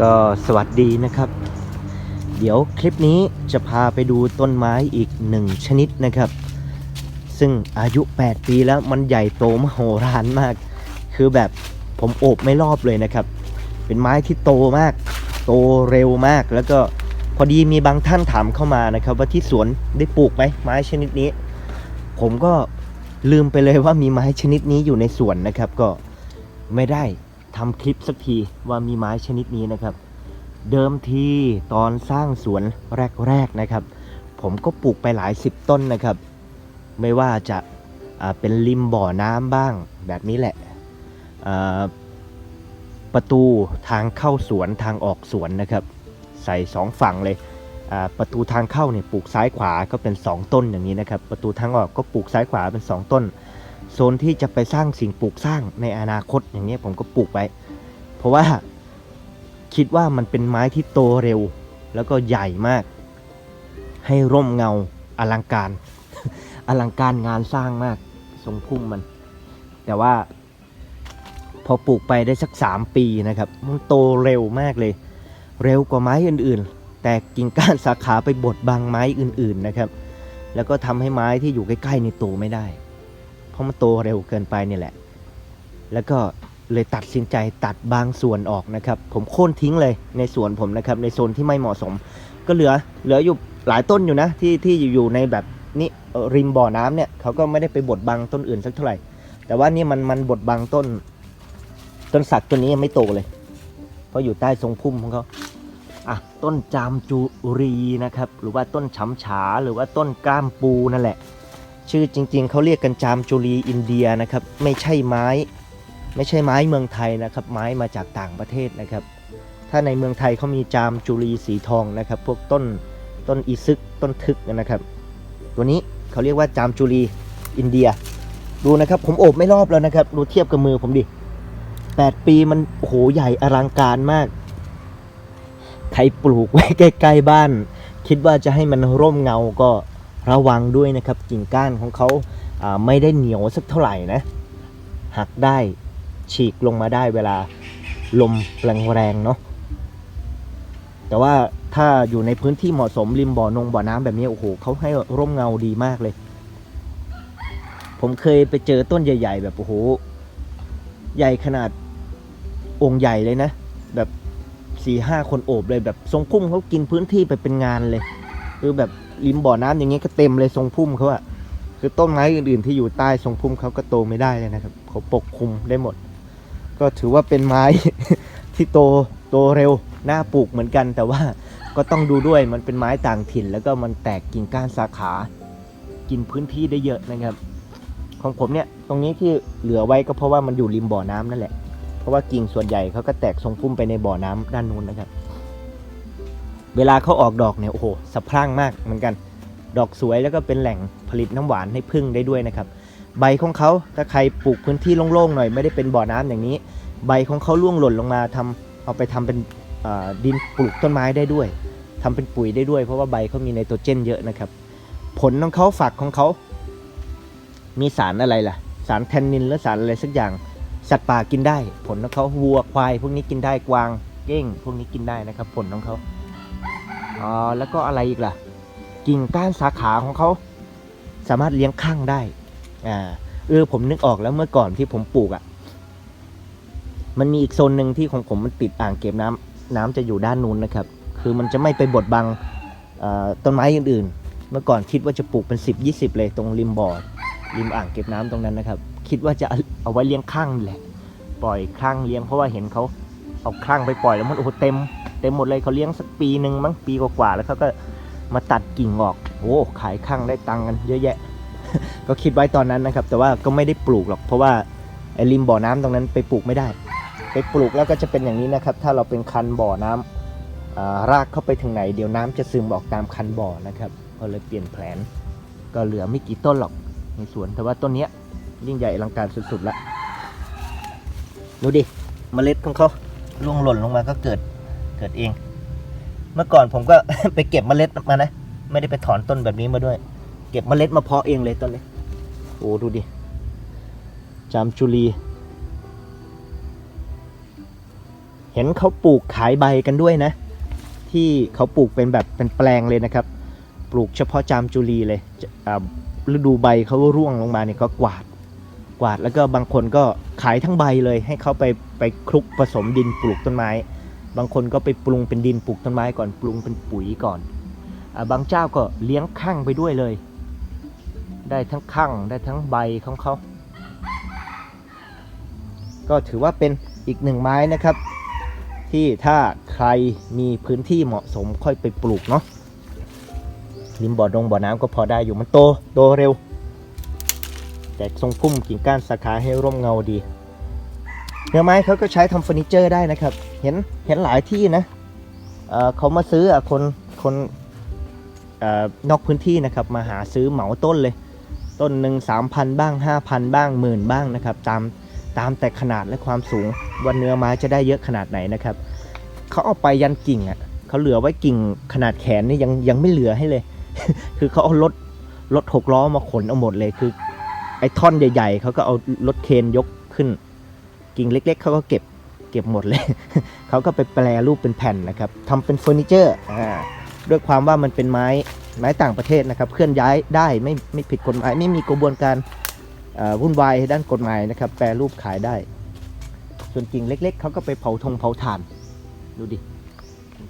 ก็สวัสดีนะครับ เดี๋ยวคลิปนี้จะพาไปดูต้นไม้อีกหนึ่งชนิดนะครับ ซึ่งอายุ 8 ปีแล้วมันใหญ่โตมโหฬารมาก คือแบบผมโอบไม่รอบเลยนะครับ เป็นไม้ที่โตมาก โตเร็วมาก แล้วก็พอดีมีบางท่านถามเข้ามานะครับ ว่าที่สวนได้ปลูกไหมไม้ชนิดนี้ ผมก็ลืมไปเลยว่ามีไม้ชนิดนี้อยู่ในสวนนะครับ ก็ไม่ได้ ทำคลิปสักทีว่ามีไม้ชนิดนี้นะครับ เดิมทีตอนสร้างสวนแรกๆนะครับ ผมก็ปลูกไปหลายสิบต้นนะครับ ไม่ว่าจะเป็นริมบ่อน้ำบ้างแบบนี้แหละประตูทางเข้าสวนทางออกสวนนะครับ ใส่สองฝั่งเลยประตูทางเข้าเนี่ยปลูกซ้ายขวาก็เป็น 2 ต้นอย่างนี้นะครับ ประตูทางออกก็ปลูกซ้ายขวาเป็น 2 ต้น โซนที่จะไปสร้างสิ่งปลูกสร้างในอนาคตอย่างนี้ยผมก็ปลูกไว้เพราะว่าคิดว่ามันเป็นไม้ที่โตเร็ว แล้วก็ใหญ่มาก ให้ร่มเงาอลังการ อลังการงานสร้างมากทรงพุ่มมัน แต่ว่า พอปลูกไปได้สัก 3 ปีนะครับ มันโตเร็วมากเลย เร็วกว่าไม้อื่นๆ แต่กิ่งก้านสาขาไปบดบังไม้อื่นๆนะครับ แล้วก็ทำให้ไม้ที่อยู่ใกล้ๆในโตไม่ได้ ราะมันโตเร็วเกินไปนี่แหละ แล้วก็เลยตัดสินใจตัดบางส่วนออกนะครับ ผมโค่นทิ้งเลยในสวนผมนะครับ ในโซนที่ไม่เหมาะสม ก็เหลือเหลืออยู่หลายต้นอยู่นะ ที่ที่อยู่ในแบบนี้ริมบ่อน้ำเนี่ยเขาก็ไม่ได้ไปบดบังต้นอื่นสักเท่าไหร่ แต่ว่านี่มันมันบดบังต้น ต้นสักต้นนี้ยังไม่โตเลย เพราะอยู่ใต้ทรงพุ่มของเขาอะต้นจามจุรีนะครับ หรือว่าต้นฉำฉาหรือว่าต้นก้ามปูนั่นแหละ ชื่อจริงๆ เขาเรียกกันจามจุรีอินเดียนะครับ ไม่ใช่ไม้ ไม่ใช่ไม้เมืองไทยนะครับ ไม้มาจากต่างประเทศนะครับ ถ้าในเมืองไทยเขามีจามจุรีสีทองนะครับ พวกต้นต้นอีซึกต้นทึกนะครับ ตัวนี้เขาเรียกว่าจามจุรีอินเดีย ดูนะครับ ผมโอบไม่รอบแล้วนะครับ ดูเทียบกับมือผมดิ 8 ปีมันโหใหญ่อลังการมาก ใครปลูกไว้ใกล้ๆบ้าน คิดว่าจะให้มันร่มเงาก็ ระวังด้วยนะครับกิ่งก้านของเขาไม่ได้เหนียวสักเท่าไหร่นะหักได้ฉีกลงมาได้เวลาลมแรงๆเนาะแต่ว่าถ้าอยู่ในพื้นที่เหมาะสมริมบ่อนงบ่อน้ำแบบนี้โอ้โหเขาให้ร่มเงาดีมากเลย ผมเคยไปเจอต้นใหญ่ ๆ แบบโอ้โหใหญ่ขนาดองค์ใหญ่เลยนะ แบบสี่ห้าคนโอบเลยแบบทรงพุ่มเขากินพื้นที่ไปเป็นงานเลยคือแบบ ริมบ่อน้ำอย่างเงี้ยก็เต็มเลยทรงพุ่มเขาอะคือต้นไม้อื่นๆที่อยู่ใต้ทรงพุ่มเขาก็โตไม่ได้เลยนะครับเขาปกคลุมได้หมด ก็ถือว่าเป็นไม้ที่โตโตเร็วน่าปลูกเหมือนกัน แต่ว่าก็ต้องดูด้วยมันเป็นไม้ต่างถิ่น แล้วก็มันแตกกิ่งก้านสาขา กินพื้นที่ได้เยอะนะครับ ของผมเนี่ยตรงนี้ที่เหลือไว้ก็เพราะว่ามันอยู่ริมบ่อน้ำนั่นแหละเพราะว่ากิ่งส่วนใหญ่เขาก็แตกทรงพุ่มไปในบ่อน้ำด้านนู้นนะครับ เวลาเขาออกดอกเนี่ยโอ้โหสะพรั่งมากเหมือนกัน ดอกสวยแล้วก็เป็นแหล่งผลิตน้ำหวานให้พึ่งได้ด้วยนะครับ ใบของเขาถ้าใครปลูกพื้นที่โล่งๆหน่อยไม่ได้เป็นบ่อน้ำอย่างนี้ ใบของเขาร่วงหล่นลงมาทำเอาไปทำเป็นดินปลูกต้นไม้ได้ด้วยทำเป็นปุ๋ยได้ด้วย เพราะว่าใบเขามีไนโตรเจนเยอะนะครับ ผลของเขาฝักของเขา มีสารอะไรล่ะ สารแทนนินหรือสารอะไรสักอย่าง สัตว์ป่ากินได้ ผลของเขาวัวควาย พวกนี้กินได้กวางเก้ง พวกนี้กินได้นะครับ ผลของเขา อ๋อแล้วก็อะไรอีกล่ะ กิ่งก้านสาขาของเขาสามารถเลี้ยงข้างได้อ่าเออผมนึกออกแล้วเมื่อก่อนที่ผมปลูกอะ่ะ มันมีอีกโซนหนึ่งที่ของผมมันติดอ่างเก็บน้ำน้ำจะอยู่ด้านนู้นนะครับ คือมันจะไม่ไปบดบังต้นไม้อื่นๆ เมื่อก่อนคิดว่าจะปลูกเป็น 10 20 เลยตรงริมบ่อริมอ่างเก็บน้ำตรงนั้นนะครับ คิดว่าจะเอาไว้เลี้ยงข้างแหละ ปล่อยข้างเลี้ยงเพราะว่าเห็นเขาเอาข้างไปปล่อยแล้วมันโอ้เต็ม เต็มหมดเลยเขาเลี้ยงสักปีหนึ่งมั้งปีกว่าๆแล้วเขาก็มาตัดกิ่งออกโอ้ขายข้างได้ตังค์กันเยอะแยะ ก็คิดไว้ตอนนั้นนะครับ แต่ว่าก็ไม่ได้ปลูกหรอกเพราะว่าไอ้ริมบ่อน้ำตรงนั้นไปปลูกไม่ได้ ไปปลูกแล้วก็จะเป็นอย่างนี้นะครับ ถ้าเราเป็นคันบ่อน้ำอ่ารากเข้าไปถึงไหนเดี๋ยวน้ำจะซึมออกตามคันบ่อนะครับก็เลยเปลี่ยนแผน ก็เหลือไม่กี่ต้นหรอกในสวนแต่ว่าต้นเนี้ยยิ่งใหญ่อลังการสุดๆละดูดิเมล็ดของเขาล่วงหล่นลงมาก็เกิด เกิดเอง เมื่อก่อนผมก็ ไปเก็บเมล็ดมานะ ไม่ได้ไปถอนต้นแบบนี้มาด้วย เก็บเมล็ดมาเพาะเองเลยต้นนี้โอ้ดูดิจามจุลี เห็นเขาปลูกขายใบกันด้วยนะ ที่เขาปลูกเป็นแบบเป็นแปลงเลยนะครับ ปลูกเฉพาะจามจุรีเลยอ่าฤดูใบเขาร่วงลงมาเนี่ยก็กวาดกวาดแล้วก็บางคนก็ขายทั้งใบเลยให้เขาไปไปคลุกผสมดินปลูกต้นไม้ บางคนก็ไปปรุงเป็นดินปลูกต้นไม้ก่อนปรุงเป็นปุ๋ยก่อนอบางเจ้าก็เลี้ยงข้างไปด้วยเลย ได้ทั้งข้างได้ทั้งใบของเขา ก็ถือว่าเป็นอีกหนึ่งไม้นะครับ ที่ถ้าใครมีพื้นที่เหมาะสมค่อยไปปลูกเนาะริมบ่อดงบ่อน้ำก็พอได้อยู่มันโตโตเร็ว แต่ทรงพุ่มกิ่งก้านสาขาให้ร่มเงาดี เนื้อไม้เขาก็ใช้ทำเฟอร์นิเจอร์ได้นะครับ เห็นเห็นหลายที่นะเเขามาซื้อคนคนอนอกพื้นที่นะครับมาหาซื้อเหมาต้นเลย ต้นหนึ่งสามพันบ้างห้าพันบ้างหมื่นบ้างนะครับ ตามตามแต่ขนาดและความสูงว่าเนื้อไม้จะได้เยอะขนาดไหนนะครับเขาเอาไปยันกิ่งอะเขาเหลือไว้กิ่งขนาดแขนนี่ยังยังไม่เหลือให้เลย คือเขาเอารถรถหกล้อมาขนเอาหมดเลยคือ ไอ้ท่อนใหญ่ ๆเขาก็เอารถเคนยกขึ้น กิ่งเล็ก ๆเขาก็เก็บเก็บหมดเลย เขาก็ไปแปลรูปเป็นแผ่นนะครับทำเป็นเฟอร์นิเจอร์ด้วยความว่ามันเป็นไม้ไม้ต่างประเทศนะครับ เคลื่อนย้ายได้ไม่ไม่ผิดกฎหมายไม่มีกระบวนการวุ่นวายด้านกฎหมายนะครับ แปลรูปขายได้ ส่วนกิ่งเล็ก ๆเขาก็ไปเผาทงเผาถ่าน ดูดิ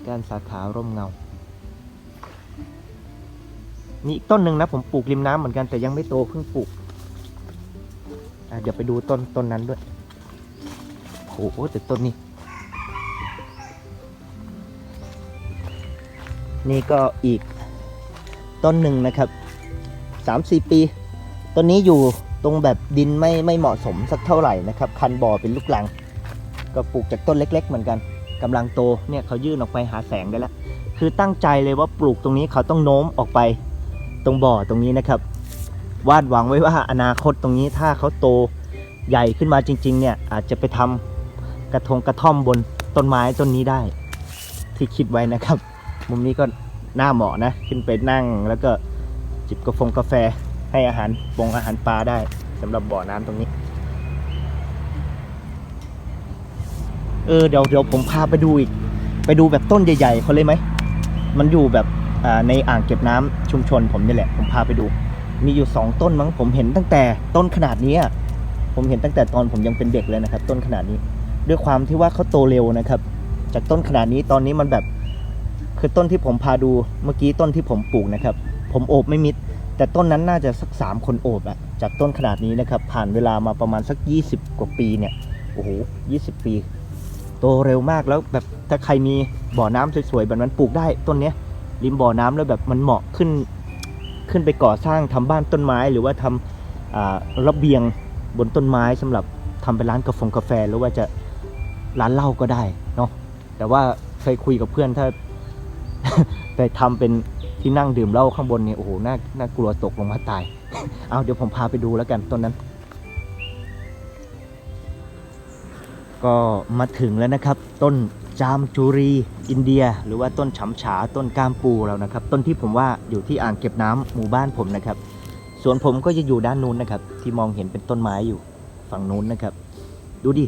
ก้านสาขาร่มเงามีอีกต้นหนึ่งนะผมปลูกริมน้ำเหมือนกันแต่ยังไม่โตเพิ่งปลูกเดี๋ยวไปดูต้นต้นนั้นด้วย โอ้โหแต่ต้นนี้ นี่ก็อีกต้นหนึ่งนะครับสามสี่ปี ต้นนี้อยู่ตรงแบบดินไม่ไม่เหมาะสมสักเท่าไหร่นะครับ คันบ่อเป็นลูกลัง ก็ปลูกจากต้นเล็ก ๆ เหมือนกันกำลังโตเนี่ยเขายื่นออกไปหาแสงได้แล้ว คือตั้งใจเลยว่าปลูกตรงนี้เขาต้องโน้มออกไปตรงบ่อตรงนี้นะครับ วาดหวังไว้ว่าอนาคตตรงนี้ถ้าเขาโตใหญ่ขึ้นมาจริง ๆ เนี่ยอาจจะไปทำ กระทงกระท่อมบนต้นไม้ต้นนี้ได้ ที่คิดไว้นะครับ มุมนี้ก็น่าเหมาะนะ ขึ้นไปนั่งแล้วก็จิบกาแฟกาแฟให้อาหารปงอาหารปลาได้สำหรับบ่อน้ำตรงนี้ เออเดี๋ยวเดี๋ยวผมพาไปดูอีก ไปดูแบบต้นใหญ่ๆเขาเลยไหม มันอยู่แบบในอ่างเก็บน้ำชุมชนผมนี่แหละ ผมพาไปดู มีอยู่2ต้นมั้งผมเห็นตั้งแต่ต้นขนาดนี้ ผมเห็นตั้งแต่ตอนผมยังเป็นเด็กเลยนะครับ ต้นขนาดนี้ ด้วยความที่ว่าเขาโตเร็วนะครับ จากต้นขนาดนี้ตอนนี้มันแบบคือต้นที่ผมพาดูเมื่อกี้ต้นที่ผมปลูกนะครับ ผมโอบไม่มิด แต่ต้นนั้นน่าจะสักสามคนโอบอะจากต้นขนาดนี้นะครับ ผ่านเวลามาประมาณสัก 20 กว่าปีเนี่ยโอ้โห20ปี โตเร็วมากแล้วแบบถ้าใครมีบ่อน้ำสวยๆแบบนั้นปลูกได้ต้นเนี้ยริมบ่อน้ำแล้วแบบมันเหมาะขึ้น ขึ้นไปก่อสร้างทำบ้านต้นไม้หรือว่าทำอ่าระเบียงบนต้นไม้สำหรับทำเป็นร้านกาแฟหรือว่าจะ ร้านเหล้าก็ได้เนาะแต่ว่าเคยคุยกับเพื่อนถ้าไปทำเป็นที่นั่งดื่มเหล้าข้างบนเนี่ยโอ้โหน่าน่ากลัวตกลงมาตาย เอาเดี๋ยวผมพาไปดูแล้วกันต้นนั้น ก็มาถึงแล้วนะครับ ต้นจามจุรีอินเดีย หรือว่าต้นฉำฉาต้นกามปูเรานะครับ ต้นที่ผมว่าอยู่ที่อ่างเก็บน้ำหมู่บ้านผมนะครับสวนผมก็จะอยู่ด้านนู้นนะครับ ที่มองเห็นเป็นต้นไม้อยู่ฝั่งนู้นนะครับ ดูดิ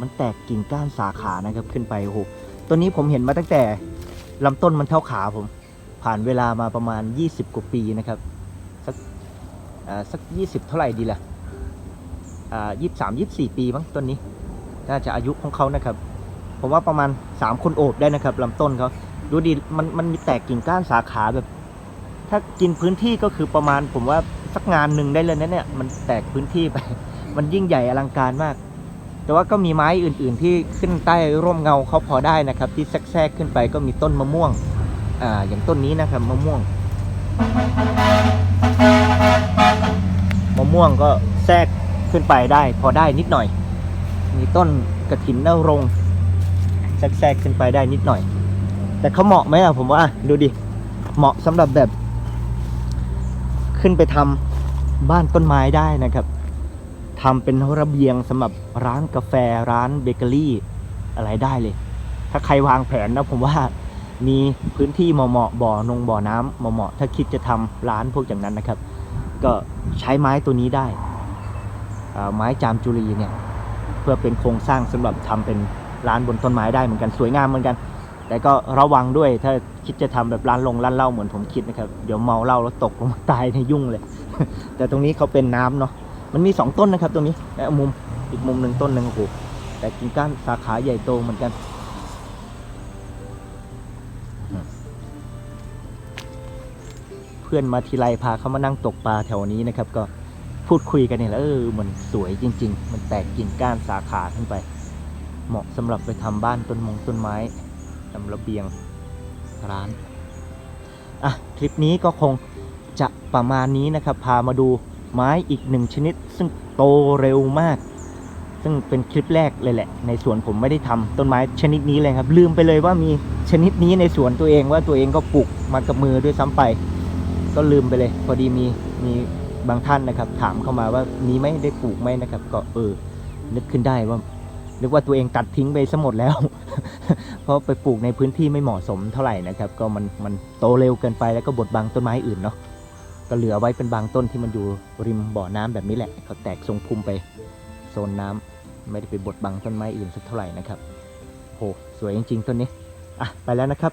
มันแตกกิ่งก้านสาขานะครับขึ้นไปโอ้โหต้นนี้ผมเห็นมาตั้งแต่ลำต้นมันเท่าขาผม ผ่านเวลามาประมาณ 20 กว่าปีนะครับ สักอ่าสัก20เท่าไหร่ดีล่ะอ่ายี่สามยี่สี่ปีมั้งต้นนี้ น่าจะอายุของเขานะครับ ผมว่าประมาณ 3 คนโอบได้นะครับลำต้นเขาดูดิมันมันมีแตกกิ่งก้านสาขาแบบ ถ้ากินพื้นที่ก็คือประมาณ ผมว่าสักงานหนึ่งได้เลยนะเนี่ยมันแตกพื้นที่ไป มันยิ่งใหญ่อลังการมาก แต่ว่าก็มีไม้อื่นๆที่ขึ้นใต้ร่มเงาเขาพอได้นะครับ ที่แทรกขึ้นไปก็มีต้นมะม่วงอ่าอย่างต้นนี้นะครับมะม่วง มะม่วงก็แทรกขึ้นไปได้ พอได้นิดหน่อย มีต้นกระถินนารงแทรกขึ้นไปได้นิดหน่อย แต่เขาเหมาะไหมอะผมว่าดูดิเหมาะสำหรับแบบ ขึ้นไปทำบ้านต้นไม้ได้นะครับ ทำเป็นระเบียงสำหรับร้านกาแฟร้านเบเกอรี่ อะไรได้เลย ถ้าใครวางแผนนะผมว่ามีพื้นที่เหมาะๆบ่อนงบ่อน้ำเหมาะๆถ้าคิดจะทำร้านพวกอย่างนั้นนะครับ ก็ใช้ไม้ตัวนี้ได้ ไม้จามจุรีเนี่ยเพื่อเป็นโครงสร้างสำหรับทำเป็นร้านบนต้นไม้ได้เหมือนกันสวยงามเหมือนกัน แต่ก็ระวังด้วยถ้าคิดจะทำแบบร้านลงร้านเหล้าเหมือนผมคิดนะครับ เดี๋ยวเมาเหล้าแล้วตกลงมาตายในยยุ่งเลย แต่ตรงนี้เขาเป็นน้ำเนาะ มันมีสองต้นนะครับ ตรงนี้และมุมอีกมุมหนึ่งต้นหนึ่งโอ้โหแต่กิ่งก้านสาขาใหญ่โตเหมือนกันเพื่อนมาทีไรพาเขามานั่งตกปลาแถวนี้นะครับ ก็พูดคุยกันเนี่ยแล้วเออมันสวยจริง ๆ มันแตกกิ่งก้านสาขาขึ้นไป เหมาะสำหรับไปทำบ้านต้นมงต้นไม้ทำระเบียงร้านอะคลิปนี้ก็คงจะประมาณนี้นะครับ พามาดู ไม้อีกหนึ่งชนิด ซึ่งโตเร็วมาก ซึ่งเป็นคลิปแรกเลยแหละ ในสวนผมไม่ได้ทำต้นไม้ชนิดนี้เลยครับ ลืมไปเลยว่ามีชนิดนี้ในสวนตัวเองว่าตัวเองก็ปลูกมากับมือด้วยซ้ำไป ก็ลืมไปเลย พอดีมีมีบางท่านนะครับ ถามเข้ามาว่ามีไหมได้ปลูกไหมนะครับ ก็เออ นึกขึ้นได้ว่านึกว่าตัวเองตัดทิ้งไปซะหมดแล้ว เพราะไปปลูกในพื้นที่ไม่เหมาะสมเท่าไหร่นะครับ ก็มันมันโตเร็วเกินไปแล้วก็บดบังต้นไม้อื่นเนาะ ก็เหลือไว้เป็นบางต้นที่มันอยู่ริมบ่อน้ำแบบนี้แหละ เขาแตกทรงพุ่มไปโซนน้ำไม่ได้ไปบดบังต้นไม้อื่นสักเท่าไหร่นะครับโหสวยจริง ๆต้นนี้อะไปแล้วนะครับ